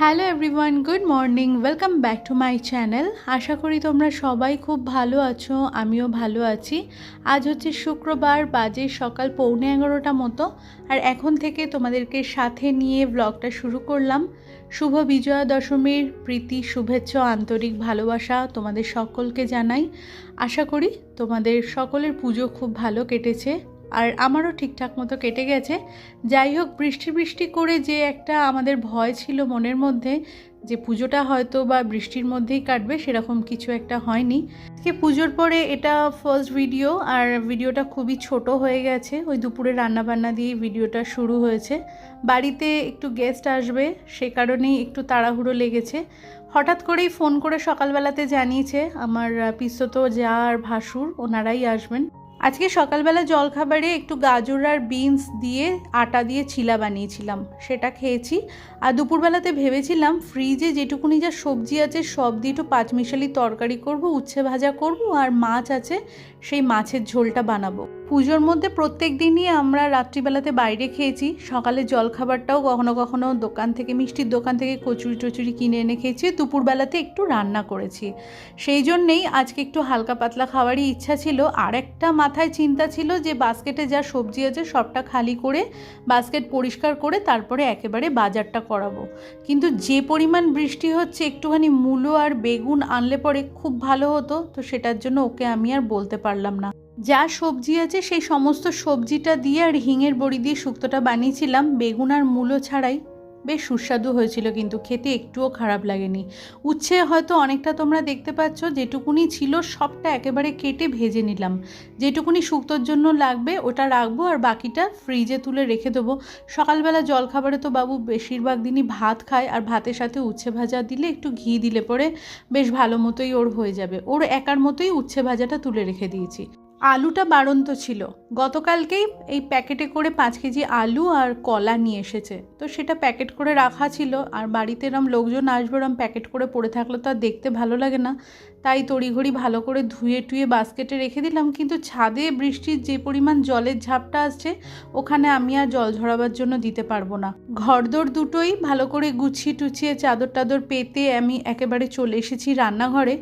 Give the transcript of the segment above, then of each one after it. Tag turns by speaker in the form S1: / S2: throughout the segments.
S1: Hello everyone good morning welcome back to my channel আশা করি তোমরা সবাই খুব ভালো আছো, আমিও ভালো আছি। আজ হচ্ছে শুক্রবার, বাজে সকাল পৌনে এগারোটা মতো। আর এখন থেকে তোমাদেরকে সাথে নিয়ে ব্লগটা শুরু করলাম। শুভ বিজয়া দশমীর, প্রীতি, শুভেচ্ছা, আন্তরিক ভালোবাসা তোমাদের সকলকে জানাই। আশা করি তোমাদের সকলের পুজো খুব ভালো কেটেছে। আর আমারও ঠিকঠাক মতো কেটে গেছে। যাই হোক, বৃষ্টি বৃষ্টি করে যে একটা আমাদের ভয় ছিল মনের মধ্যে, যে পুজোটা হয়তো বা বৃষ্টির মধ্যেই কাটবে, সেরকম কিছু একটা হয়নি। আজকে পুজোর পরে এটা ফার্স্ট ভিডিও আর ভিডিওটা খুবই ছোট হয়ে গেছে। ওই দুপুরে রান্নাবান্না দিয়েই ভিডিওটা শুরু হয়েছে। বাড়িতে একটু গেস্ট আসবে, সে কারণেই একটু তাড়াহুড়ো লেগেছে। হঠাৎ করেই ফোন করে সকালবেলাতে জানিয়েছে, আমার পিসত যা আর ভাসুর, ওনারাই আসবেন। আজকে সকালবেলা জলখাবারে একটু গাজর আর বিনস দিয়ে আটা দিয়ে চিলা বানিয়েছিলাম, সেটা খেয়েছি। আর দুপুরবেলাতে ভেবেছিলাম ফ্রিজে যেটুকুনি যা সবজি আছে সব দিয়ে একটু পাঁচমিশালি তরকারি করব, উচ্ছে ভাজা করব, আর মাছ আছে, সেই মাছের ঝোলটা বানাবো। পুজোর মধ্যে প্রত্যেক দিনই আমরা রাত্রিবেলাতে বাইরে খেয়েছি। সকালে জলখাবারটাও কখনো কখনো দোকান থেকে, মিষ্টির দোকান থেকে কচুরি টচুরি কিনে এনে খেয়েছি। দুপুরবেলাতে একটু রান্না করেছি। সেই জন্যেই আজকে একটু হালকা পাতলা খাওয়ারই ইচ্ছা ছিল। আর একটা মাথায় চিন্তা ছিল যে বাস্কেটে যা সবজি আছে সবটা খালি করে, বাস্কেট পরিষ্কার করে তারপরে একেবারে বাজারটা করাবো। কিন্তু যে পরিমাণ বৃষ্টি হচ্ছে, একটুখানি মূলো আর বেগুন আনলে পরে খুব ভালো হতো। তো সেটার জন্য ওকে আমি আর বলতে পারলাম না। যা সবজি আছে সেই সমস্ত সবজিটা দিয়ে আর হিঙের বড়ি দিয়ে শুক্তোটা বানিয়েছিলাম। বেগুন আর মূলো ছাড়াই। বেশ সুস্বাদু হয়েছিল কিন্তু, খেতে একটুও খারাপ লাগেনি। উচ্ছে হয়তো অনেকটা তোমরা দেখতে পাচ্ছ, যেটুকুনি ছিল সবটা একেবারে কেটে ভেজে নিলাম। যেটুকুনি শুক্তোর জন্য লাগবে ওটা রাখব আর বাকিটা ফ্রিজে তুলে রেখে দেবো। সকালবেলা জলখাবারে তো বাবু বেশিরভাগ দিনই ভাত খায় আর ভাতের সাথে উচ্ছে ভাজা দিলে একটু ঘি দিলে পরে বেশ ভালো মতোই ওর হয়ে যাবে। ওর একার মতোই উচ্ছে ভাজাটা তুলে রেখে দিয়েছি। আলুটা বাড়ন্ত ছিল। গতকালকেই এই প্যাকেটে করে পাঁচ কেজি আলু আর কলা নিয়ে এসেছে। তো সেটা প্যাকেট করে রাখা ছিল আর বাড়িতে এরম লোকজন আসবে এরম প্যাকেট করে পড়ে থাকলে তো আর দেখতে ভালো লাগে না। তাই তড়িঘড়ি ভালো করে ধুয়ে টুয়ে বাস্কেটে রেখে দিলাম। কিন্তু ছাদে বৃষ্টির যে পরিমাণ জলের ঝাপটা আসছে, ওখানে আমি আর জল ঝরাবার জন্য দিতে পারব না। ঘরদোর দুটোই ভালো করে গুছিয়ে টুছিয়ে চাদর টাদর পেতে আমি একেবারে চলে এসেছি রান্নাঘরে।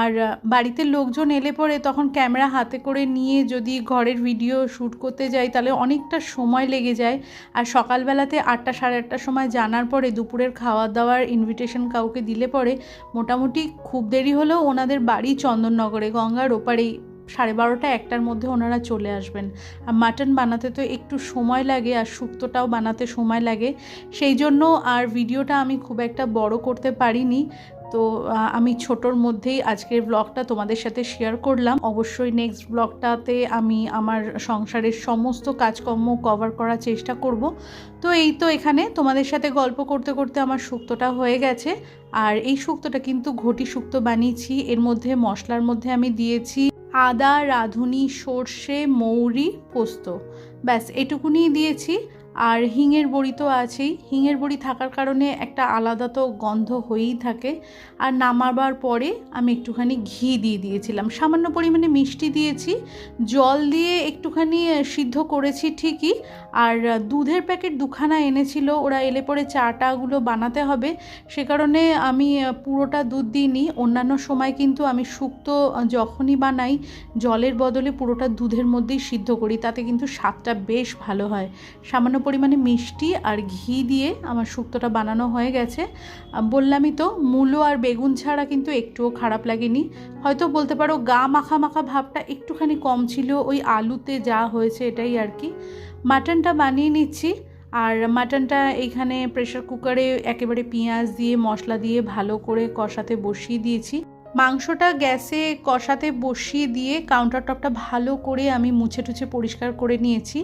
S1: আর বাড়িতে লোকজন এলে পরে তখন ক্যামেরা হাতে করে নিয়ে যদি ঘরের ভিডিও শ্যুট করতে যাই, তাহলে অনেকটা সময় লেগে যায়। আর সকালবেলাতে আটটা সাড়ে আটটার সময় জানার পরে দুপুরের খাওয়া দাওয়ার ইনভিটেশন কাউকে দিলে পরে মোটামুটি খুব দেরি হলেও ওনাদের বাড়ি চন্দননগরে, গঙ্গার ওপারেই সাড়ে বারোটা একটার মধ্যে ওনারা চলে আসবেন। আর মাটন বানাতে তো একটু সময় লাগে আর শুক্তোটাও বানাতে সময় লাগে। সেই জন্য আর ভিডিওটা আমি খুব একটা বড় করতে পারিনি। তো আমি ছোটোর মধ্যেই আজকের ব্লগটা তোমাদের সাথে শেয়ার করলাম। অবশ্যই নেক্সট ব্লগটাতে আমি আমার সংসারের সমস্ত কাজকর্ম কভার করার চেষ্টা করব। তো, এই তো এখানে তোমাদের সাথে গল্প করতে করতে আমার শুক্তোটা হয়ে গেছে। আর এই শুক্তোটা কিন্তু ঘটি শুক্তো বানিয়েছি। এর মধ্যে মশলার মধ্যে আমি দিয়েছি আদা, রাঁধুনি, সর্ষে, মৌরি, পোস্ত। ব্যাস এটুকুনি দিয়েছি। আর হিঙের বড়ি তো আছেই। হিঙের বড়ি থাকার কারণে একটা আলাদা তো গন্ধ হয়েই থাকে। আর নামাবার পরে আমি একটুখানি ঘি দিয়ে দিয়েছিলাম। সামান্য পরিমাণে মিষ্টি দিয়েছি। জল দিয়ে একটুখানি সিদ্ধ করেছি ঠিকই। আর দুধের প্যাকেট দুখানা এনেছিল। ওরা এলে পরে চাটাগুলো বানাতে হবে। সে কারণে আমি পুরোটা দুধ দিইনি। অন্যান্য সময় কিন্তু আমি শুক্তো যখনই বানাই, জলের বদলে পুরোটা দুধের মধ্যেই সিদ্ধ করি। তাতে কিন্তু স্বাদটা বেশ ভালো হয়। সামান্য পরিমাণে মিষ্টি আর ঘি দিয়ে আমার শুক্তোটা বানানো হয়ে গেছে। বললামই তো, মূলো আর বেগুন ছাড়া কিন্তু একটুও খারাপ লাগেনি। হয়তো বলতে পারো, গা মাখা মাখা ভাবটা একটুখানি কম ছিল, ওই আলুতে যা হয়েছে এটাই আর কি। মাটনটা বানিয়ে নিচ্ছি, আর মাটনটা এইখানে প্রেশার কুকারে একেবারে পেঁয়াজ দিয়ে, মশলা দিয়ে ভালো করে কষাতে বসিয়ে দিয়েছি। মাংসটা গ্যাসে কষাতে বসিয়ে দিয়ে কাউন্টার টপটা ভালো করে আমি মুছে টুছে পরিষ্কার করে নিয়েছি।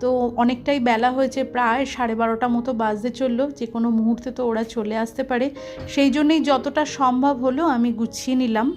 S1: তো অনেকটাই বেলা হয়েছে, প্রায় সাড়ে বারোটা মতো বাজতে চলল, যে কোনো মুহূর্তে তো ওরা চলে আসতে পারে। সেই জন্যেই যতটা সম্ভব হলো আমি গুছিয়ে নিলাম।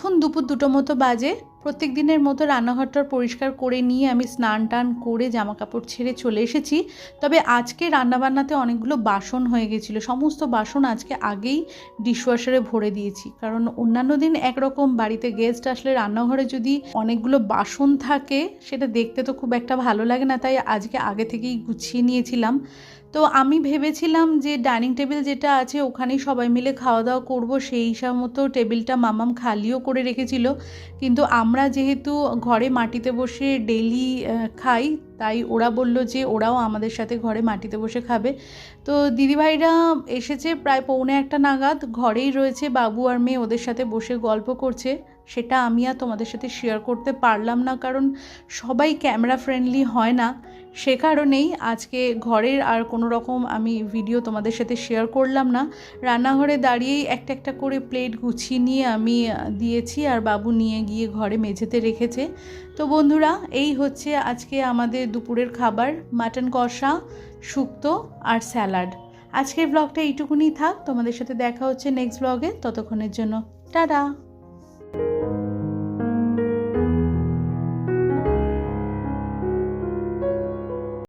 S1: এখন দুপুর দুটো মতো বাজে। প্রত্যেক দিনের মতো রান্নাঘরটা পরিষ্কার করে নিয়ে আমি স্নান টান করে জামা কাপড় ছেড়ে চলে এসেছি। তবে আজকে রান্নাবান্নাতে অনেকগুলো বাসন হয়ে গেছিল। সমস্ত বাসন আজকে আগেই ডিশওয়াশারে ভরে দিয়েছি। কারণ অন্যান্য দিন একরকম বাড়িতে গেস্ট আসলে রান্নাঘরে যদি অনেকগুলো বাসন থাকে, সেটা দেখতে তো খুব একটা ভালো লাগে না। তাই আজকে আগে থেকেই গুছিয়ে নিয়েছিলাম। তো আমি ভেবেছিলাম যে ডাইনিং টেবিল যেটা আছে ওখানেই সবাই মিলে খাওয়া দাওয়া করব। সেই হিসাব মতো টেবিলটা মামাম খালিও করে রেখেছিল। কিন্তু আমরা যেহেতু ঘরে মাটিতে বসে ডেলি খাই তাই ওরা বলল যে ওরাও আমাদের সাথে ঘরে মাটিতে বসে খাবে। তো দিদিভাইরা এসেছে প্রায় পৌনে একটা নাগাদ, ঘরেই রয়েছে বাবু আর মেয়ে ওদের সাথে বসে গল্প করছে। সেটা আমি আর তোমাদের সাথে শেয়ার করতে পারলাম না, কারণ সবাই ক্যামেরা ফ্রেন্ডলি হয় না। সে কারণেই আজকে ঘরের আর কোনো রকম আমি ভিডিও তোমাদের সাথে শেয়ার করলাম না। রান্নাঘরে দাঁড়িয়েই একটা একটা করে প্লেট গুছিয়ে নিয়ে আমি দিয়েছি আর বাবু নিয়ে গিয়ে ঘরে মেঝেতে রেখেছে। তো বন্ধুরা, এই হচ্ছে আজকে আমাদের দুপুরের খাবার মাটন কষা, শুক্তো আর স্যালাড। আজকের ব্লগটা এইটুকুনি থাক। তোমাদের সাথে দেখা হচ্ছে নেক্সট ব্লগে ততক্ষণের জন্য, টাটা!